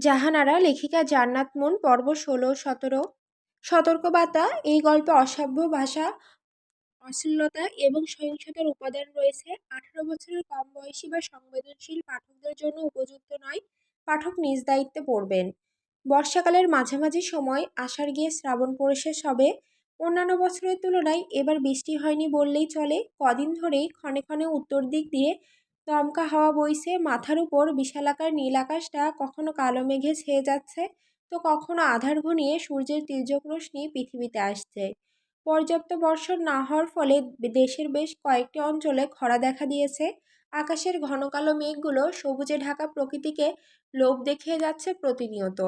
জাহানারা লেখিকা জান্নাত মুন, পর্ব ষোলো, সতেরো। সতর্কবার্তা, এই গল্পে অসভ্য ভাষা, অশ্লীলতা এবং সহিংসতার উপাদান রয়েছে। আঠারো বছরের কম বয়সী বা সংবেদনশীল পাঠকদের জন্য উপযুক্ত নয়, পাঠক নিজ দায়িত্বে পড়বেন। বর্ষাকালের মাঝামাঝি সময় আষাঢ় গিয়ে শ্রাবণ পড়ে শেষ হবে অন্যান্য বছরের তুলনায় এবার বৃষ্টি হয়নি বললেই চলে। কদিন ধরেই ক্ষণে ক্ষণে উত্তর দিক দিয়ে দমকা হাওয়া বইছে, মাথার উপর বিশালাকার নীল আকাশটা কখনো কালো মেঘে ছেয়ে যাচ্ছে, তো কখনো আধার ঘনিয়ে সূর্যের তির্যক রশ্মি পৃথিবীতে আসছে। পর্যাপ্ত বর্ষণ না হওয়ার ফলে দেশের বেশ কয়েকটি অঞ্চলে খরা দেখা দিয়েছে। আকাশের ঘন কালো মেঘগুলো সবুজে ঢাকা প্রকৃতিকে লোভ দেখিয়ে যাচ্ছে প্রতিনিয়ত।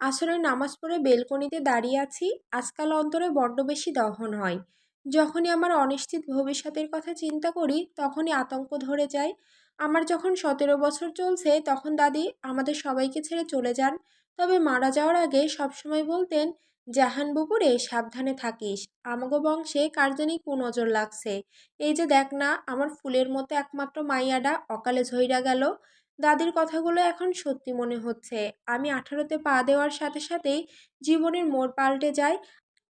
আসরের নামাজ পড়ে বেলকনিতে দাঁড়িয়ে আছি, আজকাল অন্তরে বড্ড বেশি দহন হয়। যখনই আমার অনিশ্চিত ভবিষ্যতের কথা চিন্তা করি, তখনই আতঙ্ক ধরে যায়। আমার যখন সতেরো বছর চলছে, তখন দাদি আমাদের সবাইকে ছেড়ে চলে যান। তবে মারা যাওয়ার আগে সবসময় বলতেন, জাহান বুপুরে সাবধানে থাকিস। আমাগো বংশে কার জানি কুনজর লাগছে। এই যে দেখ না, আমার ফুলের মতো একমাত্র মাইয়াডা অকালে ঝইরা গেল। দাদির কথাগুলো এখন সত্যি মনে হচ্ছে। আমি আঠারোতে পা দেওয়ার সাথে সাথেই জীবনের মোড় পাল্টে যায়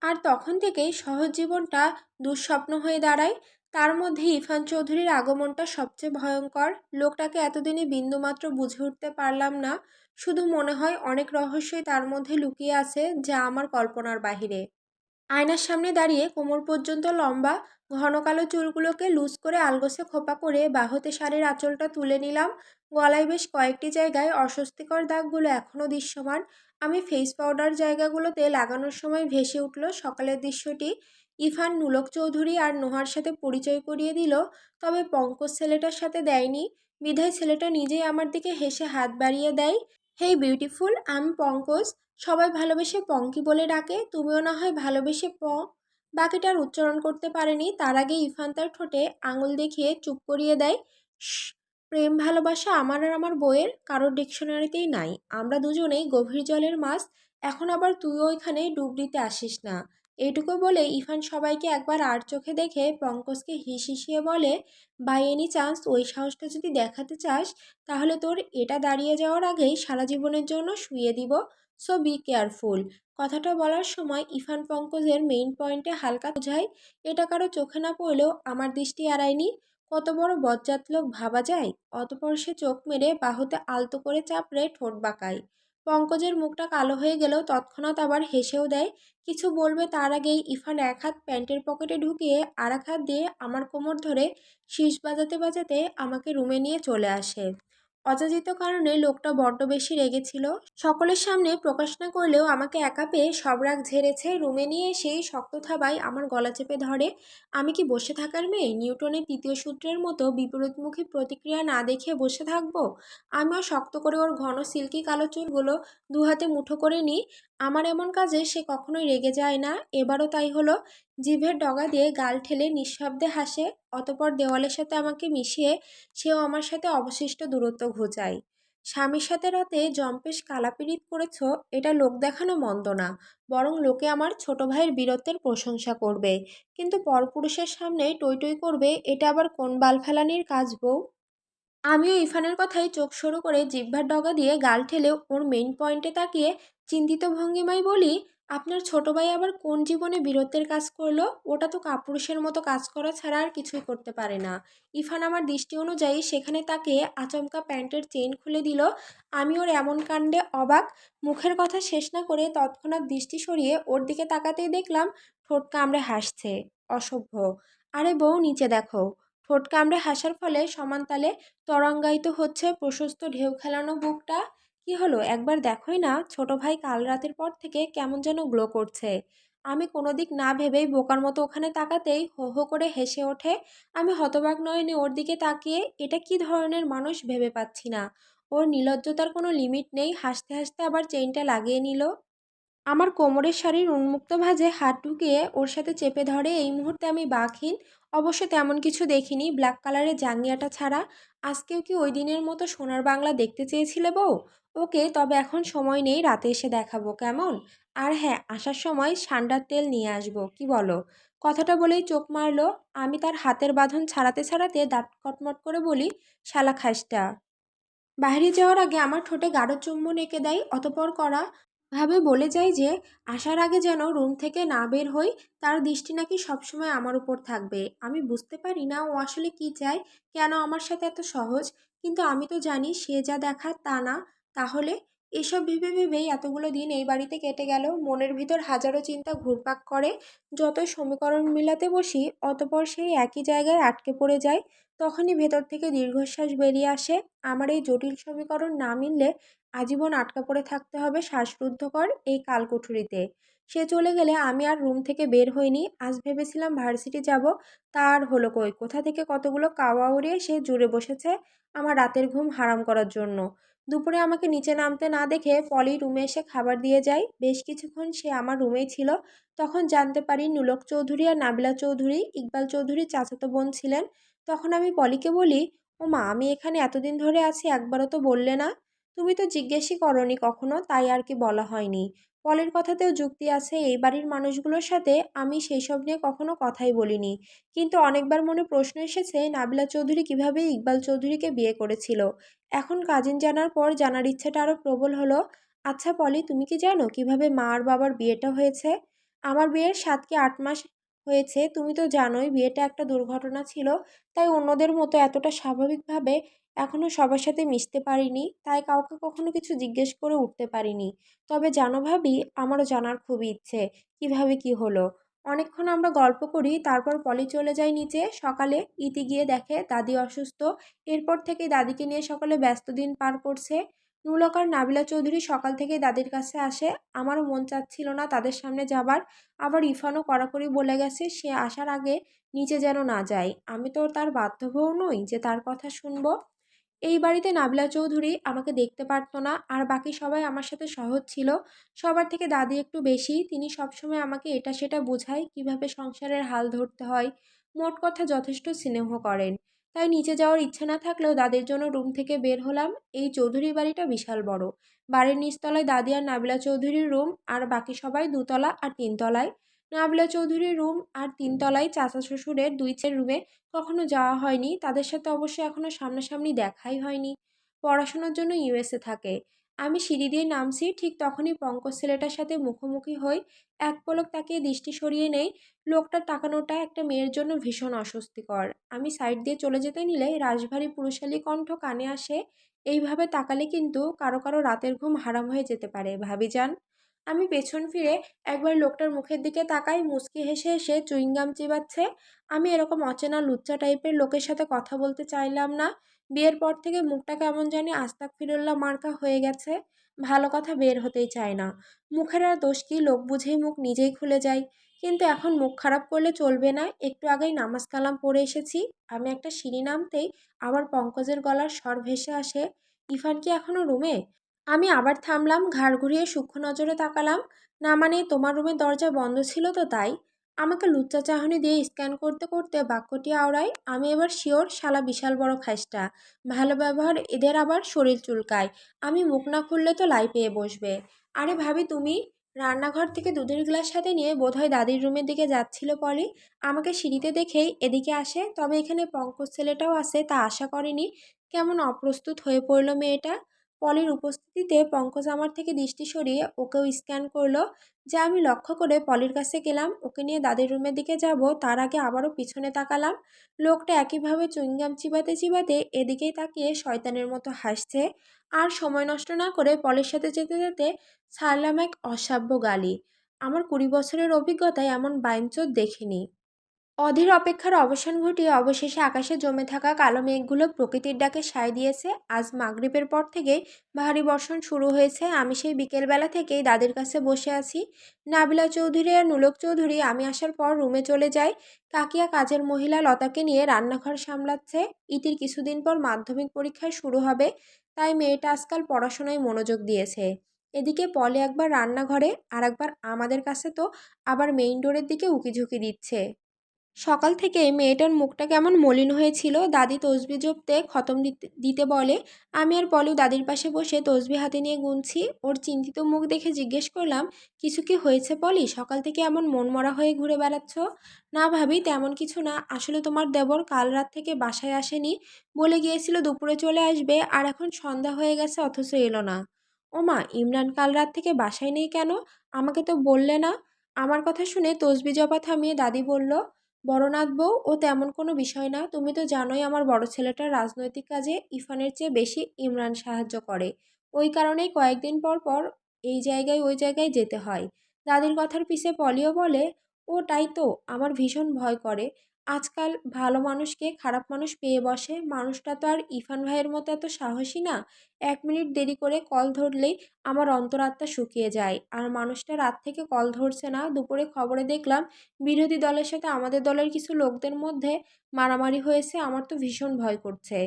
আর তখন থেকেই সহজ জীবনটা দুঃস্বপ্ন হয়ে দাঁড়ায়। তার মধ্যে ইরফান চৌধুরীর আগমনটা সবচেয়ে ভয়ঙ্কর। লোকটাকে এতদিনে বিন্দুমাত্র বুঝে উঠতে পারলাম না। শুধু মনে হয় অনেক রহস্যই তার মধ্যে লুকিয়ে আছে যা আমার কল্পনার বাহিরে। আয়নার সামনে দাঁড়িয়ে কোমর পর্যন্ত লম্বা, ঘন কালো চুলগুলোকে লুজ করে আলগোসে খোপা করে বাহুতে শাড়ির আঁচলটা তুলে নিলাম। গলায় বেশ কয়েকটি জায়গায় অস্বস্তিকর দাগগুলো এখনও দৃশ্যমান। আমি ফেস পাউডার জায়গাগুলোতে লাগানোর সময় ভেসে উঠল সকালের দৃশ্যটি। ইফান নুলক চৌধুরী আর নোহার সাথে পরিচয় করিয়ে দিল, তবে পঙ্কজ ছেলেটার সাথে দেয়নি। বিধায় ছেলেটা নিজেই আমার দিকে হেসে হাত বাড়িয়ে দেয়, হেই বিউটিফুল, আমি পঙ্কজ। সবাই ভালোবেসে পঙ্কি বলে ডাকে, তুমিও না হয় ভালোবেসে প। বাকিটার উচ্চারণ করতে পারেনি। তার আগে ইফান তার ঠোঁটে আঙুল দেখিয়ে চুপ করিয়ে দেয় প্রেম, ভালোবাসা আমার আর আমার বইয়ের কারোর ডিকশনারিতেই নাই। আমরা দুজনেই গভীর জলের মাছ। এখন আবার তুইও ওইখানে ডুব দিতে আসিস না। এইটুকু বলে ইফান সবাইকে একবার আর চোখে দেখে পঙ্কজকে হিসিয়ে বলে, বাই এনি চান্স, ওই সাহসটা যদি দেখাতে চাস, তাহলে তোর এটা দাঁড়িয়ে যাওয়ার আগেই সারা জীবনের জন্য শুয়ে দিব। So be careful. কথাটা বলার সময় ইফান পঙ্কজের মেইন পয়েন্টে হালকা বোঝায়, এটা কারও চোখে না পড়লেও আমার দৃষ্টি এড়ায়নি। কত বড় বজ্জাত লোক ভাবা যায়। অতপর সে চোখ মেরে বাহুতে আলতো করে চাপড়ে ঠোঁট বাঁকায়। পঙ্কজের মুখটা কালো হয়ে গেলেও তৎক্ষণাৎ আবার হেসেও দেয়, কিছু বলবে তার আগেই ইফান এক হাত প্যান্টের পকেটে ঢুকিয়ে আর এক হাত দিয়ে আমার কোমর ধরে শীষ বাজাতে বাজাতে আমাকে রুমে নিয়ে চলে আসে। অযাচিত কারণে লোকটা বড্ড বেশি রেগেছিল সকলের সামনে প্রকাশ না করলেও আমাকে একা পেয়ে সব রাগ ঝেড়েছে। রুমে নিয়ে এসেই শক্ত থাবায় আমার গলা চেপে ধরে, আমি কি বসে থাকার মেয়ে? নিউটনের তৃতীয় সূত্রের মতো বিপরীতমুখী প্রতিক্রিয়া না দেখে বসে থাকব? আমিও শক্ত করে ওর ঘন সিল্কি কালো চুলগুলো দু হাতে মুঠো করে নিই। আমার এমন কাজে সে কখনোই রেগে যায় না। এবারও তাই হলো। জিভের ডগা দিয়ে গাল ঠেলে নিঃশব্দে হাসে, অতপর দেওয়ালের সাথে আমাকে মিশিয়ে সেও আমার সাথে অবশিষ্ট দূরত্ব ঘোচায়। স্বামীর সাথে রাতে জম্পেশ কালাপিরিত করেছ, এটা লোক দেখানো মন্দ না, বরং লোকে আমার ছোট ভাইয়ের বীরত্বের প্রশংসা করবে। কিন্তু পরপুরুষের সামনে টই টই করবে, এটা আবার কোন বাল ফেলানির কাজ বউ? আমিও ইরফানের কথাই চোখ সরু করে জিহ্বার ডগা দিয়ে গাল ঠেলে ওর মেইন পয়েন্টে তাকিয়ে চিন্তিত ভঙ্গিমায় বলি, আপনার ছোট ভাই আবার কোন জীবনে বীরত্বের কাজ করল? ওটা তো কাপুরুষের মতো কাজ করা ছাড়া আর কিছুই করতে পারে না। ইফান আমার দৃষ্টি অনুযায়ী সেখানে তাকে আচমকা প্যান্টের চেন খুলে দিল। আমি ওর এমন কাণ্ডে অবাক, মুখের কথা শেষ না করে তৎক্ষণাৎ দৃষ্টি সরিয়ে ওর দিকে তাকাতেই দেখলাম ঠোঁট কামড়ে হাসছে। অসভ্য। আরে বউ, নিচে দেখো। ঠোঁট কামড়ে হাসার ফলে সমানতালে তরঙ্গায়িত হচ্ছে প্রশস্ত ঢেউ খেলানো বুকটা। কি হলো? একবার দেখোই না, ছোট ভাই কাল রাতের পর থেকে কেমন যেন গ্লো করছে। আমি কোনো দিক না ভেবেই বোকার মতো ওখানে তাকাতেই হো হো করে হেসে ওঠে। আমি হতবাক নয়নে ওর দিকে তাকিয়ে, এটা কি ধরনের মানুষ ভেবে পাচ্ছি না। ওর নিলজ্জতার কোনো লিমিট নেই, হাসতে হাসতে আবার চেইনটা লাগিয়ে নিল। আমার কোমরের শাড়ির উন্মুক্ত ভাঁজে হাত ঢুকিয়ে ওর সাথে চেপে ধরে এই মুহূর্তে আমি বাঘহীন। অবশ্য তেমন কিছু দেখিনি। ব্ল্যাক কালারের জাঙ্গিয়াটা ছাড়া আজকেও কি ওই দিনের মতো সোনার বাংলা দেখতে চেয়েছিলে বউ? ওকে, তবে এখন সময় নেই, রাতে এসে দেখাবো, কেমন? আর হ্যাঁ আসার সময় সান্ডার তেল নিয়ে আসব, কি বলো? কথাটা বলেই চোখ মারলো। আমি তার হাতের বাঁধন ছাড়াতে ছাড়াতে দাঁত কটমট করে বলি, শালা খাসটা। বাইরে যাওয়ার আগে আমার ঠোঁটে গাঢ় চুম্বন এঁকে দেয়, অতপর করা ভাবে বলে যাই যে, আসার আগে যেন রুম থেকে না বের হই, তার দৃষ্টি নাকি সবসময় আমার উপর থাকবে। আমি বুঝতে পারি না ও আসলে কি চায়, কেন আমার সাথে এত সহজ? কিন্তু আমি তো জানি সে যা দেখার তা না। তাহলে এসব ভেবে ভেবেই এতগুলো দিন এই বাড়িতে কেটে গেল। মনের ভিতর হাজারো চিন্তা ঘুরপাক করে। যত সমীকরণ মিলাতে বসি, অতপর সেই একই জায়গায় আটকে পড়ে যায় তখনই ভেতর থেকে দীর্ঘশ্বাস বেরিয়ে আসে। আমার এই জটিল সমীকরণ না মিললে আজীবন আটকা পড়ে থাকতে হবে শ্বাসরুদ্ধকর এই কালকুঠুরিতে। সে চলে গেলে আমি আর রুম থেকে বের হইনি। আজ ভেবেছিলাম ভার্সিটি যাব। তার হলো কই? কোথা থেকে কতগুলো কাওয়া উড়িয়ে সে জুড়ে বসেছে আমার রাতের ঘুম হারাম করার জন্য। দুপুরে আমাকে নিচে নামতে না দেখে পলি রুমে এসে খাবার দিয়ে যায়। বেশ কিছুক্ষণ সে আমার রুমেই ছিল। তখন জানতে পারি নুলক চৌধুরী আর নাবিলা চৌধুরী, ইকবাল চৌধুরী চাচাতো বোন ছিলেন। তখন আমি পলিকে বলি ও মা আমি এখানে এতদিন ধরে আছি, একবারও তো বললে না। তুমি তো জিজ্ঞেসই করনি কখনো, তাই আর কি বলা হয়নি। পলের কথাতেও যুক্তি আছে, এই বাড়ির মানুষগুলোর সাথে আমি সেই সব নিয়ে কখনো কথাই বলিনি। কিন্তু অনেকবার মনে প্রশ্ন এসেছে, নাবিলা চৌধুরী কীভাবে ইকবাল চৌধুরীকে বিয়ে করেছিল? এখন কাজিন জানার পর জানার ইচ্ছাটা আরও প্রবল হলো। আচ্ছা পলি, তুমি কি জানো কীভাবে মা আর বাবার বিয়েটা হয়েছে? আমার বিয়ের সাত কি আট মাস হয়েছে, তুমি তো জানোই বিয়েটা একটা দুর্ঘটনা ছিল, তাই অন্যদের মতো এতটা স্বাভাবিকভাবে এখনও সবার সাথে মিশতে পারিনি, তাই কাউকে কখনো কিছু জিজ্ঞেস করে উঠতে পারিনি। তবে জানো ভাবি, আমারও জানার খুবই ইচ্ছে, কীভাবে কি হলো? অনেকক্ষণ আমরা গল্প করি, তারপর পলি চলে যায় নিচে, সকালে ইতি গিয়ে দেখে দাদি অসুস্থ, এরপর থেকে দাদিকে নিয়ে সকালে ব্যস্ত দিন পার করছে। নুলক আর নাবিলা চৌধুরী সকাল থেকে দাদির কাছে আসে, আমারও মন চাচ্ছিল না তাদের সামনে যাবার, আবার ইফানও কড়াকড়ি বলে গেছে সে আসার আগে নিচে যেন না যায়। আমি তো তার বাধ্য বউ নই যে তার কথা শুনব। এই বাড়িতে নাবিলা চৌধুরী আমাকে দেখতে পারতো না, আর বাকি সবাই আমার সাথে সহজ ছিল। সবার থেকে দাদি একটু বেশি। তিনি সবসময় আমাকে এটা সেটা বোঝায় কীভাবে সংসারের হাল ধরতে হয়। মোট কথা যথেষ্ট স্নেহ করেন। তাই নিচে যাওয়ার ইচ্ছে না থাকলেও দাদির জন্য রুম থেকে বের হলাম। এই চৌধুরী বাড়িটা বিশাল বড়। বাড়ির নিচতলায় দাদি আর নাবিলা চৌধুরীর রুম, আর বাকি সবাই দুতলা আর তিনতলায়। নাবিলা চৌধুরীর রুম আর তিনতলায় চাচা শ্বশুরের দুই চের রুমে কখনো যাওয়া হয়নি। তাদের সাথে অবশ্য এখনও সামনাসামনি দেখাই হয়নি। পড়াশোনার জন্য ইউএসএ থাকে। আমি সিঁড়ি দিয়ে নামছি, ঠিক তখনই পঙ্কজ ছেলেটার সাথে মুখোমুখি হই। এক পলক তাকিয়ে দৃষ্টি সরিয়ে নেই। লোকটার তাকানোটা একটা মেয়ের জন্য ভীষণ অস্বস্তিকর। আমি সাইড দিয়ে চলে যেতে নিলে রাজভারী পুরুষালী কণ্ঠ কানে আসে, এইভাবে তাকালে কিন্তু কারও কারও রাতের ঘুম হারাম হয়ে যেতে পারে, ভাবি যান। আমি পেছন ফিরে একবার লোকটার মুখের দিকে তাকাই, মুচকি হেসে হেসে চুইংগাম চিবাচ্ছে। আমি এরকম অচেনা লুচ্চা টাইপের লোকের সাথে কথা বলতে চাইলাম না। বিয়ের পর থেকে মুখটা কেমন জানি আস্তাক ফিরুল্লাহ মার্কা হয়ে গেছে। ভালো কথা বের হতেই চায় না। মুখের আর দোষ কি, লোক বুঝেই মুখ নিজেই খুলে যায়। কিন্তু এখন মুখ খারাপ করলে চলবে না। একটু আগেই নামাজ কালাম পড়ে এসেছি। আমি একটা সিঁড়ি নামতেই আবার পঙ্কজের গলার স্বর ভেসে আসে, ইফান কি এখনও রুমে? আমি আবার থামলাম, ঘাড় ঘুরিয়ে সূক্ষ্ম নজরে তাকালাম। না মানে তোমার রুমের দরজা বন্ধ ছিল তো তাই। আমাকে লুচ্চা চাহনি দিয়ে স্ক্যান করতে করতে বাক্যটি আওড়াই আমি এবার শিওর শালা বিশাল বড় খাইসটা ভালো ব্যবহার, এদের আবার শরীর চুলকায়। আমি মুখ না খুললে তো লাই পেয়ে বসবে। আরে ভাবি, তুমি? রান্নাঘর থেকে দুধের গ্লাস সাথে নিয়ে বোধহয় দাদির রুমের দিকে যাচ্ছিল পলি। আমাকে সিঁড়িতে দেখেই এদিকে আসে। তবে এখানে পঙ্কজ ছেলেটাও আছে, তা আশা করেনি। কেমন অপ্রস্তুত হয়ে পড়ল মেয়েটা? পলির উপস্থিতিতে পঙ্কজ আমার থেকে দৃষ্টি সরিয়ে ওকেও স্ক্যান করল, যা আমি লক্ষ্য করে পলির কাছে গেলাম। ওকে নিয়ে দাদির রুমের দিকে যাব, তার আগে আবারও পিছনে তাকালাম। লোকটা একইভাবে চুইংগাম চিবাতে চিবাতে এদিকেই তাকিয়ে শয়তানের মতো হাসছে। আর সময় নষ্ট না করে পলির সাথে যেতে যেতে ছাড়লাম এক অসাব্য গালি। আমার কুড়ি বছরের অভিজ্ঞতায় এমন বাইনচোদ দেখিনি। অধীর অপেক্ষার অবসান ঘটিয়ে অবশেষে আকাশে জমে থাকা কালো মেঘগুলো প্রকৃতির ডাকে সায় দিয়েছে। আজ মাগরিবের পর থেকে ভারী বর্ষণ শুরু হয়েছে। আমি সেই বিকেলবেলা থেকেই দাদির কাছে বসে আছি। নাবিলা চৌধুরী আর নুলক চৌধুরী, আমি আসার পর রুমে চলে যাই। কাকিয়া কাজের মহিলা লতাকে নিয়ে রান্নাঘর সামলাচ্ছে। ইতির কিছুদিন পর মাধ্যমিক পরীক্ষায় শুরু হবে, তাই মেয়েটা আজকাল পড়াশোনায় মনোযোগ দিয়েছে। এদিকে পলে একবার রান্নাঘরে আর একবার আমাদের কাছে তো আবার মেইন ডোরের দিকে উকি ঝুঁকি দিচ্ছে। সকাল থেকে মেয়েটার মুখটা কেমন মলিন হয়েছিল। দাদি তসবি জপতে খতম দিতে বলে, আমি আর পলিও দাদির পাশে বসে তসবি হাতে নিয়ে গুনছি। ওর চিন্তিত মুখ দেখে জিজ্ঞেস করলাম, কিছু কি হয়েছে পলি? সকাল থেকে এমন মনমরা হয়ে ঘুরে বেড়াচ্ছ? না ভাবি, তেমন কিছু না। আসলে তোমার দেবর কাল রাত থেকে বাসায় আসেনি। বলে গিয়েছিল দুপুরে চলে আসবে, আর এখন সন্ধ্যা হয়ে গেছে, অথচ এলো না। ওমা, ইমরান কাল রাত থেকে বাসায় নেই কেন? আমাকে তো বললে না? আমার কথা শুনে তসবি জপা থামিয়ে দাদি বলল বড়নাথ বউ ও তেমন কোনো বিষয় না। তুমি তো জানোই আমার বড় ছেলেটা রাজনৈতিক কাজে ইফানের চেয়ে বেশি ইমরান সাহায্য করে। ওই কারণেই কয়েকদিন পর পর এই জায়গায় ওই জায়গায় যেতে হয়। দাদির কথার পিছে পলিও বলে, ও, তাই তো, আমার ভীষণ ভয় করে। আজকাল ভালো মানুষকে খারাপ মানুষ পেয়ে বসে। মানুষটা তো আর ইফান ভাইয়ের মতো এত সাহসী না। এক মিনিট দেরি করে কল ধরলেই আমার অন্তরাত্মা শুকিয়ে যায়। আর মানুষটা রাত থেকে কল ধরছে না। দুপুরে খবরে দেখলাম বিরোধী দলের সাথে আমাদের দলের কিছু লোকদের মধ্যে মারামারি হয়েছে। আমার তো ভীষণ ভয় করছে।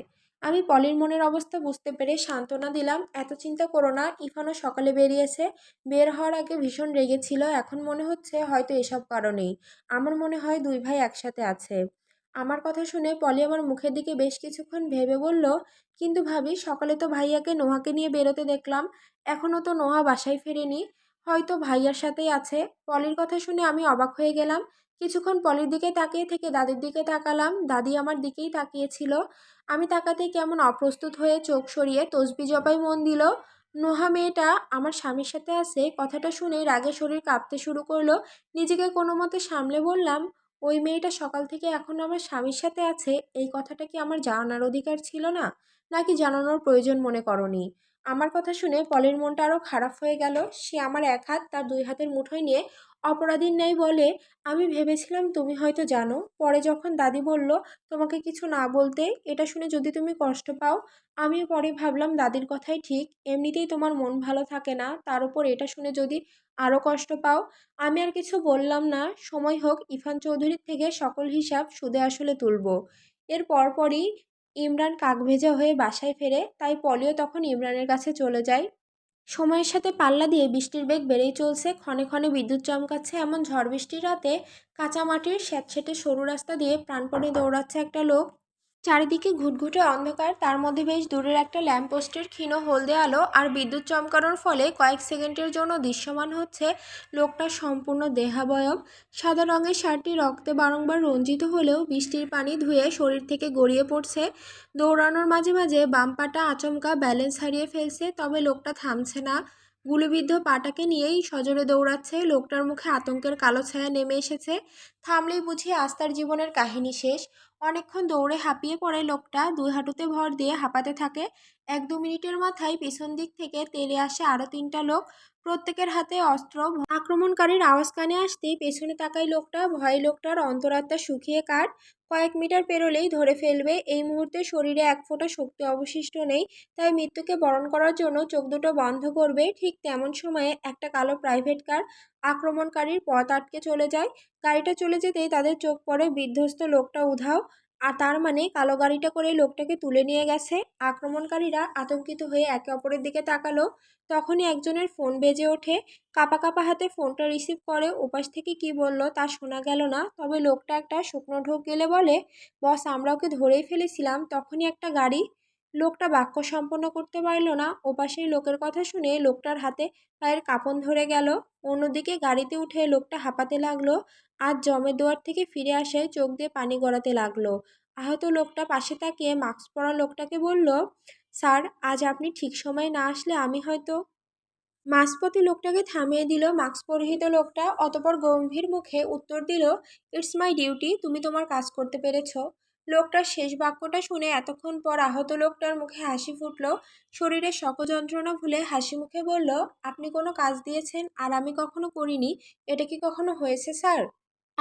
আমি পলির মনের অবস্থা বুঝতে পেরে সান্ত্বনা দিলাম। এত চিন্তা করো না ইফানও সকালে বেরিয়েছে। বের হওয়ার আগে ভীষণ রেগেছিল এখন মনে হচ্ছে হয়তো এসব কারণেই। আমার মনে হয় দুই ভাই একসাথে আছে। আমার কথা শুনে পলি আমার মুখের দিকে বেশ কিছুক্ষণ ভেবে বলল, কিন্তু ভাবি, সকালে তো ভাইয়াকে নোহাকে নিয়ে বেরোতে দেখলাম। এখনও তো নোহা বাসায় ফেরেনি। হয়তো ভাইয়ার সাথেই আছে। পলির কথা শুনে আমি অবাক হয়ে গেলাম। কিছুক্ষণ পলির দিকে তাকিয়ে থেকে দাদির দিকে তাকালাম। দাদি আমার দিকেই তাকিয়েছিল। আমি তাকাতেই কেমন অপ্রস্তুত হয়ে চোখ সরিয়ে তসবি জবাই মন দিল। নোহা মেয়েটা আমার স্বামীর সাথে আছে, কথাটা শুনে রাগে শরীর কাঁপতে শুরু করল। নিজেকে কোনো মতে সামলে বললাম, ওই মেয়েটা সকাল থেকে এখন আমার স্বামীর সাথে আছে, এই কথাটা কি আমার জানার অধিকার ছিল না? নাকি জানানোর প্রয়োজন মনে করনি? আমার কথা শুনে পলের মনটা আরও খারাপ হয়ে গেল। সে আমার এক হাত, তার দুই হাতের মুঠোয় নিয়ে অপরাধীর নেই বলে আমি ভেবেছিলাম, তুমি হয়তো জানো। পরে যখন দাদি বলল, তোমাকে কিছু না বলতে, এটা শুনে যদি তুমি কষ্ট পাও, আমিও পরে ভাবলাম দাদির কথাই ঠিক। এমনিতেই তোমার মন ভালো থাকে না, তার উপর এটা শুনে যদি আরও কষ্ট পাও, আমি আর কিছু বললাম না। সময় হোক ইফান চৌধুরীর থেকে সকল হিসাব সুদে আসলে তুলব। এর পরপরই ইমরান কাকভেজা হয়ে বাসায় ফেরে, তাই পলিও তখন ইমরানের কাছে চলে যায়। সময়ের সাথে পাল্লা দিয়ে বৃষ্টির বেগ বেড়েই চলছে। ক্ষণে ক্ষণে বিদ্যুৎ চমকাচ্ছে এমন ঝড় বৃষ্টির রাতে কাঁচা মাটির স্যাঁতসেঁতে সরু রাস্তা দিয়ে প্রাণপণে দৌড়াচ্ছে একটা লোক। চারিদিকে ঘুটঘুটে অন্ধকার, তার মধ্যে বেশ দূরের একটা ল্যাম্পপোস্টের ক্ষীণ হলদে আলো আর বিদ্যুৎ চমকানোর ফলে কয়েক সেকেন্ডের জন্য দৃশ্যমান হচ্ছে লোকটার সম্পূর্ণ দেহাবয়ব। সাদা রঙের শার্টটি রক্তে বারংবার রঞ্জিত হলেও বৃষ্টির পানি ধুয়ে শরীর থেকে গড়িয়ে পড়ছে। দৌড়ানোর মাঝে মাঝে বাম পাটা আচমকা ব্যালেন্স হারিয়ে ফেলছে, তবে লোকটা থামছে না। গুলিবিদ্ধ পাটাকে নিয়েই সজোরে দৌড়াচ্ছে। লোকটার মুখে আতঙ্কের কালো ছায়া নেমে এসেছে। থামলেই বুঝিয়ে আস্তার জীবনের কাহিনী শেষ। অনেকক্ষণ দৌড়ে হাঁপিয়ে পড়ে লোকটা। দুই হাঁটুতে ভর দিয়ে হাঁপাতে থাকে। এক দু মিনিটের মাথায় পিছন দিক থেকে তেলে আসে আরও তিনটা লোক। প্রত্যেকের হাতে অস্ত্র, আক্রমণকারীর আওয়াজ কানে আসতেই পেছনে তাকাই লোকটা। ভয়ে লোকটার অন্তরাত্মা শুকিয়ে কাট কয়েক মিটার পেরোলেই ধরে ফেলবে। এই মুহূর্তে শরীরে এক ফোঁটা শক্তি অবশিষ্ট নেই, তাই মৃত্যুকে বরণ করার জন্য চোখ দুটো বন্ধ করবে। ঠিক তেমন সময়ে একটা কালো প্রাইভেট কার আক্রমণকারীর পথ আটকে চলে যায়। গাড়িটা চলে যেতেই তাদের চোখ পড়ে বিধ্বস্ত লোকটা উধাও। আর তার মানে কালো গাড়িটা করে লোকটাকে তুলে নিয়ে গেছে। আক্রমণকারীরা আতঙ্কিত হয়ে একে অপরের দিকে তাকালো। তখনই একজনের ফোন বেজে ওঠে। কাপা কাপা হাতে ফোনটা রিসিভ করে। ওপাশ থেকে কি বলল তা শোনা গেল না। তবে লোকটা একটা শুকনো ঢোক গেলে বলে, বস, আমরা ওকে ধরেই ফেলেছিলাম। তখনই একটা গাড়ি লোকটা বাক্য সম্পন্ন করতে পারল না। ওপাশের লোকের কথা শুনে লোকটার হাতে পায়ের কাঁপন ধরে গেল। অন্যদিকে গাড়িতে উঠে লোকটা হাঁপাতে লাগল। আজ জমের দুয়ার থেকে ফিরে আসে চোখ দিয়ে পানি গড়াতে লাগল। আহত লোকটা পাশে তাকিয়ে মাস্ক পরা লোকটাকে বলল, স্যার, আজ আপনি ঠিক সময়ে না আসলে আমি হয়তো মাঝপথে লোকটাকে থামিয়ে দিল। মাস্ক পরিহিত লোকটা অতপর গম্ভীর মুখে উত্তর দিল, ইটস মাই ডিউটি, তুমি তোমার কাজ করতে পেরেছ। লোকটার শেষ বাক্যটা শুনে এতক্ষণ পর আহত লোকটার মুখে হাসি ফুটল। শরীরের সকল যন্ত্রণা ভুলে হাসি মুখে বলল, আপনি কোনো কাজ দিয়েছেন? আর আমি কখনো করিনি। এটা কি কখনো হয়েছে, স্যার?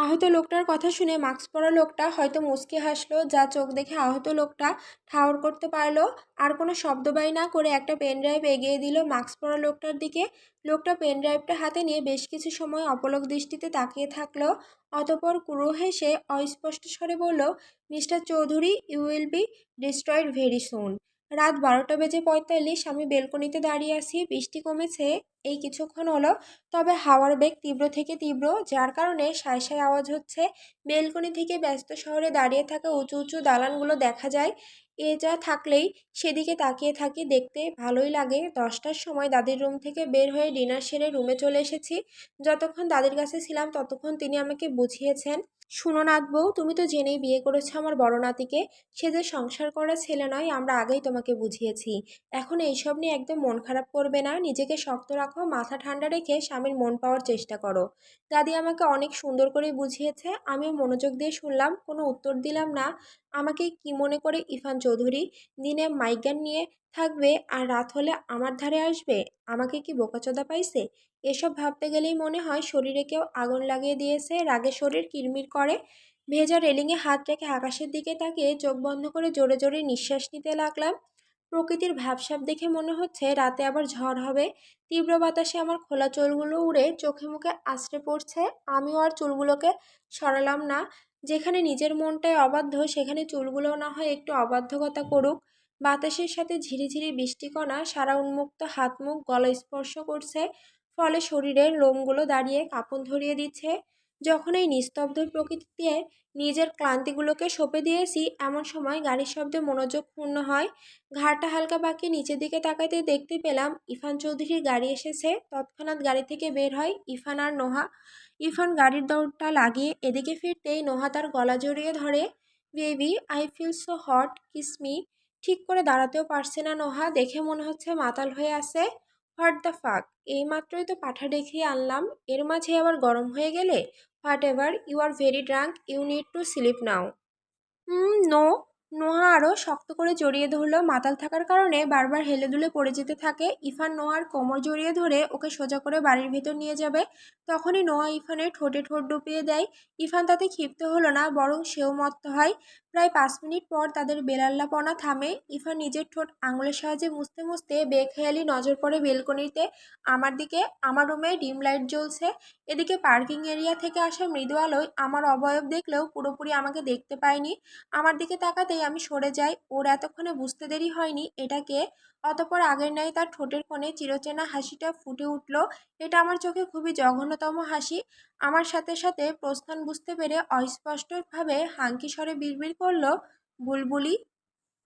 আহত লোকটার কথা শুনে মাস্ক পরা লোকটা হয়তো মুচকি হাসলো, যা চোখ দেখে আহত লোকটা ঠাওর করতে পারল। আর কোনো শব্দবাই না করে একটা পেন ড্রাইভ এগিয়ে দিল মাস্ক পরা লোকটার দিকে। লোকটা পেন ড্রাইভটা হাতে নিয়ে বেশ কিছু সময় অপলক দৃষ্টিতে তাকিয়ে থাকল। অতপর কুরু হেসে অস্পষ্ট স্বরে বলল, mister Chowdhury, you will be destroyed very soon. রাত বারোটা বেজে পঁয়তাল্লিশ, আমি বেলকনিতে দাঁড়িয়ে আছি, বৃষ্টি কমেছে, এই কিছুক্ষণ হলো। তবে হাওয়ার বেগ তীব্র থেকে তীব্র, যার কারণে সাঁই সাঁই আওয়াজ হচ্ছে। বেলকনি থেকে ব্যস্ত শহরে দাঁড়িয়ে থাকা উঁচু উঁচু দালানগুলো দেখা যায়। এ যা থাকলেই সেদিকে তাকিয়ে থাকি দেখতে ভালোই লাগে। দশটার সময় দাদির রুম থেকে বের হয়ে ডিনার সেরে রুমে চলে এসেছি। যতক্ষণ দাদির কাছে ছিলাম, ততক্ষণ তিনি আমাকে বুঝিয়েছেন। শুনো নাথ বউ, তুমি তো জেনেই বিয়ে করেছ আমার বড় নাতিকে। সে যে সংসার করা ছেলে নয়, আমরা আগেই তোমাকে বুঝিয়েছি। এখন এইসব নিয়ে একদম মন খারাপ করবে না, নিজেকে শক্ত রাখো, মাথা ঠান্ডা রেখে স্বামীর মন পাওয়ার চেষ্টা করো। দাদি আমাকে অনেক সুন্দর করে বুঝিয়েছে, আমিও মনোযোগ দিয়ে শুনলাম, কোনো উত্তর দিলাম না। আমাকে কি মনে করে ইরফান চৌধুরী, দিনে মাইগ্যান নিয়ে থাকবে আর রাত হলে আমার ধারে আসবে? আমাকে কি বোকাচোদা পাইছে? এসব ভাবতে গেলেই মনে হয় শরীরে কেউ আগুন লাগিয়ে দিয়েছে, রাগে শরীর কিরমির করে। ভেজা রেলিংয়ে হাত রেখে আকাশের দিকে তাকিয়ে চোখ বন্ধ করে জোরে জোরে নিঃশ্বাস নিতে লাগলাম। প্রকৃতির ভাবসাব দেখে মনে হচ্ছে রাতে আবার ঝড় হবে। তীব্র বাতাসে আমার খোলা চুলগুলো উড়ে চোখে মুখে আছড়ে পড়ছে। আমিও আর চুলগুলোকে সরালাম না। যেখানে নিজের মনটাই অবাধ্য, সেখানে চুলগুলো না হয় একটু অবাধ্যকতা করুক। বাতাসের সাথে ঝিরিঝিরি বৃষ্টিকণা সারা উন্মুক্ত হাত মুখ গলা স্পর্শ করছে, ফলে শরীরের লোমগুলো দাঁড়িয়ে কাঁপন ধরিয়ে দিচ্ছে। যখন এই নিস্তব্ধ প্রকৃতিতে নিজের ক্লান্তিগুলোকে সঁপে দিয়েছি, এমন সময় গাড়ির শব্দে মনোযোগ পূর্ণ হয়। ঘাড়টা হালকা বাঁকিয়ে নিচের দিকে তাকাতে দেখতে পেলাম ইফান চৌধুরীর গাড়ি এসেছে। তৎক্ষণাৎ গাড়ি থেকে বের হয় ইফান আর নোহা। ইফান গাড়ির দৌড়টা লাগিয়ে এদিকে ফিরতেই নোহা তার গলা জড়িয়ে ধরে। Baby I feel so hot kiss me ঠিক করে দাঁড়াতেও পারছে না নোহা। দেখে মনে হচ্ছে মাতাল হয়ে আছে। What the fuck? এইমাত্রই তো পাঠা দেখিয়ে আনলাম। এর মাঝে আবার গরম হয়ে গেলে? Whatever? You are very drunk. You need to sleep now. Hmm no. Noha আরও শক্ত করে জড়িয়ে ধরলো মাতাল থাকার কারণে বারবার হেলে দুলে পড়ে যেতে থাকে। ইফান নোয়ার কোমর জড়িয়ে ধরে ওকে সোজা করে বাড়ির ভেতর নিয়ে যাবে। তখনই নোয়া ইফানের ঠোঁটে ঠোঁট ডুবিয়ে দেয়। ইফান তাতে ক্ষিপ্ত হলো না, বরং সেও মত্ত হয়। প্রায় পাঁচ মিনিট পর তাদের বেলাল্লাপনা থামে। ইফান নিজের ঠোঁট আঙুলের সাহায্যে মুছতে মুছতে বেখেয়ালি নজর পড়ে বেলকনিতে। আমার দিকে, আমার রুমে ডিম লাইট জ্বলছে। এদিকে পার্কিং এরিয়া থেকে আসা মৃদু আলোয় আমার অবয়ব দেখলেও পুরোপুরি আমাকে দেখতে পায়নি। আমার দিকে তাকাতেই আমি সরে যাই। ওর এতক্ষণে বুঝতে দেরি হয়নি এটাকে। অতপর আগের ন্যায় তার ঠোঁটের কোণে চিরচেনা হাসিটা ফুটে উঠল। এটা আমার চোখে খুবই জঘন্যতম হাসি। আমার সাথে সাথে প্রস্থান বুঝতে পেরে অস্পষ্টভাবে হাঙ্কি স্বরে বিড়বিড় করল, বুলবুলি?